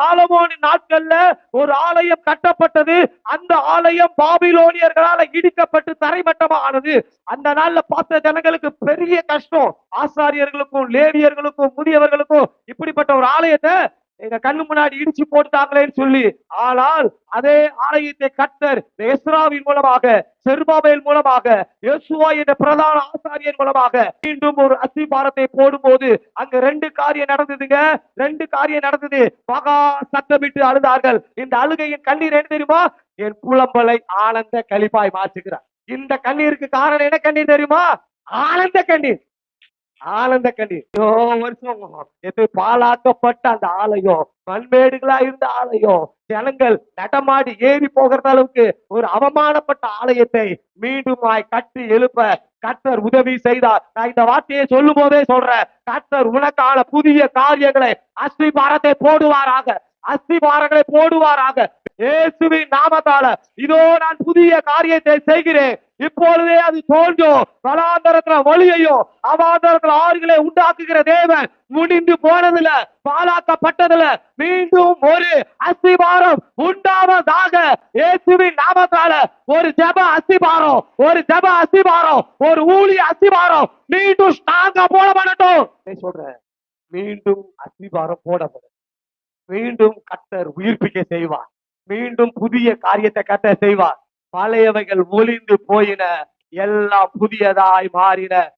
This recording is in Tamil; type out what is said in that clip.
சாலமோனின் நாட்கள்ல ஒரு ஆலயம் கட்டப்பட்டது. அந்த ஆலயம் பாபிலோனியர்களால இடிக்கப்பட்டு தரைமட்டமானது. அந்த நாள்ல பார்த்த ஜனங்களுக்கு பெரிய கஷ்டம். ஆசாரியர்களுக்கும் லேவியர்களுக்கும் முதியவர்களுக்கும் இப்படிப்பட்ட ஒரு ஆலயத்தை எங்க கண்ணு முன்னாடி இடிச்சு போட்டுட்டாங்களேன்னு சொல்லி. ஆனால் அதே ஆலயத்தை கத்தர் எஸ்ராவின் மூலமாக செருபாபேல் மூலமாக யோசுவா என்ற பிரதான ஆசாரியன் மூலமாக மீண்டும் ஒரு அஸ்திபாரத்தை போடும்போது அங்க ரெண்டு காரியம் நடந்ததுங்க. ரெண்டு காரியம் நடந்தது. மகா சத்தமிட்டு அழுதார்கள். இந்த அழுகையின் கண்ணீர் என்ன தெரியுமா? என் புலம்பலை ஆனந்த கழிப்பாய் மாற்றுகிறார். இந்த கண்ணீருக்கு காரணம் என்ன கண்ணீர் தெரியுமா? ஆனந்த கண்ணீர். ஆனந்த கண்ணீர். வருஷம். எது பாலாக்கப்பட்ட அந்த ஆலயம்? மண்மேடுகளா இருந்த ஆலயம்? ஜனங்கள் நடமாடி ஏறி போகிற அளவுக்கு ஒரு அவமானப்பட்ட ஆலயத்தை மீண்டுமாய் கட்டி எழுப்ப கர்த்தர் உதவி செய்தார். நான் இந்த வார்த்தையை சொல்லும் போதே சொல்றேன். கர்த்தர் உனக்கான புதிய காரியங்களை அஸ்திபாரத்தை போடுவாராக. அஸ்திபாரங்களை போடுவாராக. இயேசுவின் நாமத்தால. இதோ நான் புதிய காரியத்தை செய்கிறேன். இப்பொழுதே அது தோன்றும். வலாந்தரத்துல வழியையும் அவாந்தரத்துல ஆறுகளை உண்டாக்குகிற தேவன் முடிந்து போனதுல பாலாக்கப்பட்டதுல மீண்டும் ஒரு அஸ்திபாரம் உண்டாவதாக இயேசுவின் நாமத்தால. ஒரு ஜெப அஸ்திபாரம் ஒரு ஜெப அஸ்திபாரம் ஒரு ஊழிய அஸ்திபாரம் மீண்டும் ஸ்ட்ராங்கா போடப்படட்டும். சொல்றேன். மீண்டும் அஸ்திபாரம் போடப்படும். மீண்டும் கட்டர் உயிர்ப்பிக்க செய்வார். மீண்டும் புதிய காரியத்தை கட்ட செய்வார். பழையவைகள் ஒளிந்து போயின. எல்லாம் புதியதாய் மாறின.